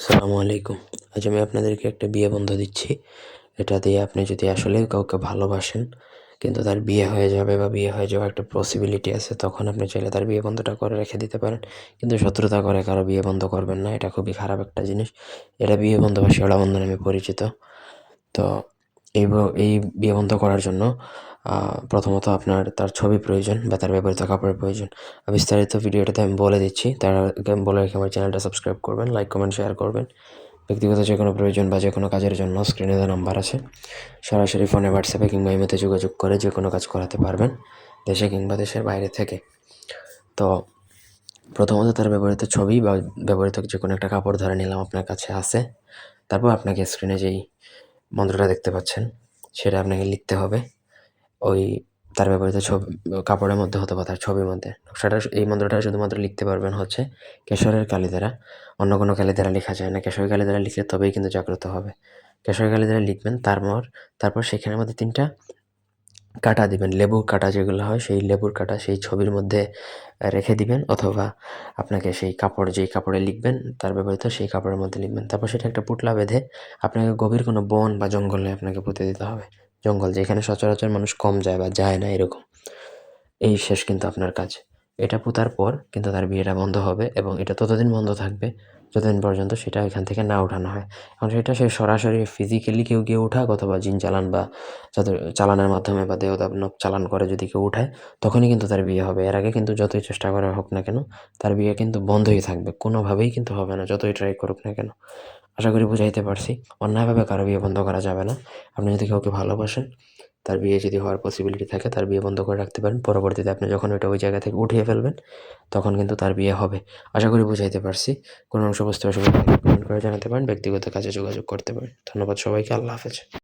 আসসালামু আলাইকুম। আজ আমি আপনাদেরকে একটা বিয়ে বন্ধ দিচ্ছি। এটা দিয়ে আপনি যদি আসলে কাউকে ভালোবাসেন, কিন্তু তার বিয়ে হয়ে যাবে বা বিয়ে হয়ে যাওয়ার একটা পসিবিলিটি আছে, তখন আপনি চাইলে তার বিয়ে বন্ধটা করে রেখে দিতে পারেন। কিন্তু শত্রুতা করে কারও বিয়ে বন্ধ করবেন না, এটা খুবই খারাপ একটা জিনিস। এটা বিয়ে বন্ধ বা শেওড়া বন্ধ নামে পরিচিত। তো এই এই বিয়ে বন্ধ করার জন্য প্রথমত আপনার তার ছবি প্রয়োজন বা তার ব্যবহৃত কাপড়ের প্রয়োজন। বিস্তারিত ভিডিওটাতে আমি বলে দিচ্ছি। তার বলে রেখে আমার চ্যানেলটা সাবস্ক্রাইব করবেন, লাইক, কমেন্ট, শেয়ার করবেন। ব্যক্তিগত যে কোনো প্রয়োজন বা যে কোনো কাজের জন্য স্ক্রিনে দেওয়া নাম্বার আছে। সরাসরি ফোনে, হোয়াটসঅ্যাপে কিংবা ইমেতে যোগাযোগ করে যে কোনো কাজ করাতে পারবেন, দেশে কিংবা দেশের বাইরে থেকে। তো প্রথমত তার ব্যবহৃত ছবি বা ব্যবহৃত যে কোনো একটা কাপড় ধরে নিলাম আপনার কাছে আছে। তারপর আপনাকে স্ক্রিনে যেই মন্ত্রটা দেখতে পাচ্ছেন, সেটা আপনাকে লিখতে হবে। ওই তার ব্যবহৃত ছবি, কাপড়ের মধ্যে হতে বা তার ছবির মধ্যে। সেটা এই মন্ত্রটা শুধুমাত্র লিখতে পারবেন হচ্ছে কেশরের কালি দ্বারা অন্য কোনো কালি দ্বারা লেখা যায় না। কেশরের কালি দ্বারা লিখলে তবেই কিন্তু জাগ্রত হবে। কেশরের কালি দ্বারা লিখবেন, তারপর তারপর সেখানের মধ্যে তিনটা কাটা দিবেন, লেবুর কাটা যেগুলো হয়, সেই লেবুর কাটা সেই ছবির মধ্যে রেখে দিবেন অথবা আপনাকে সেই কাপড়, যেই কাপড়ে লিখবেন, তার ব্যবহৃত সেই কাপড়ের মধ্যে লিখবেন। তারপর সেটা একটা পুটলা বেঁধে আপনাকে গভীর কোনো বন বা জঙ্গলে আপনাকে পুঁতে দিতে হবে। জঙ্গল, যেখানে সচরাচর মানুষ কম যায় বা যায় না এরকম। এই শেষ কিন্তু আপনার কাজ। এটা পোতার পর কিন্তু তার বিয়েটা বন্ধ হবে এবং এটা ততদিন বন্ধ থাকবে। যতদিন পর্যন্ত সেটা এখান থেকে না ওঠানো হয়। এখন সেটা সে সরাসরি ফিজিক্যালি কেউ গিয়ে উঠাক অথবা জিন চালান বা যাদের চালানের মাধ্যমে বা দেহদানব চালান করে যদি কেউ উঠায়, তখনই কিন্তু তার বিয়ে হবে। এর আগে কিন্তু যতই চেষ্টা করা হোক না কেন, তার বিয়ে কিন্তু বন্ধই থাকবে। কোনোভাবেই কিন্তু হবে না, যতই ট্রাই করুক না কেন। আশা করি বুঝাইতে পারছি। অন্যায়ভাবে কারও বিয়ে বন্ধ করা যাবে না। আপনি যদি কাউকে ভালোবাসেন তার বিয়ে যদি হওয়ার পসিবিলিটি থাকে, তার বিয়ে বন্ধ করে রাখতে পারেন। পরবর্তীতে আপনি যখন ওইটা ওই জায়গা থেকে উঠিয়ে ফেলবেন, তখন কিন্তু তার বিয়ে হবে। আশা করি বুঝাইতে পারছি। কোনো অংশ বুঝতে অসুবিধা কমেন্ট করে জানাতে পারেন। ব্যক্তিগত কাজে যোগাযোগ করতে পারেন। ধন্যবাদ সবাইকে। আল্লাহ হাফেজ।